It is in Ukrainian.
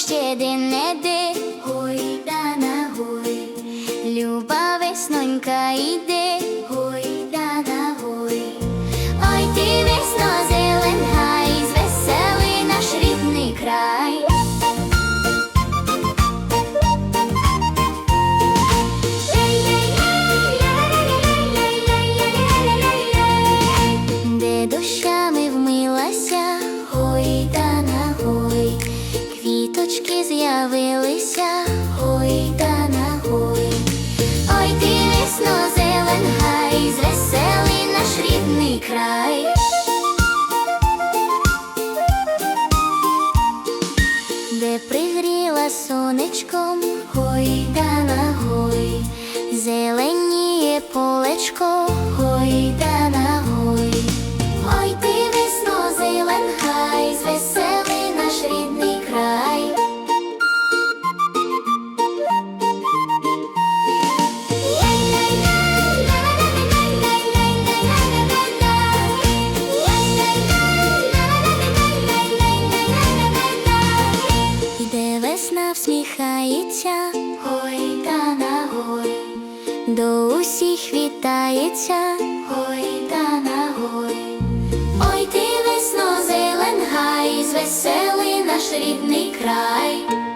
ще денеди, гой та на гой, люба веснонька йде. Квіточки з'явилися, гой та на гой. Ой, ти весно зелен гай, звеселий наш рідний край. Де пригріла сонечком, гой та на Іде всміхається, Ой та нагой, до усіх вітається, Ой та нагой. Ой, ти весно зелен гай, звеселий наш рідний край.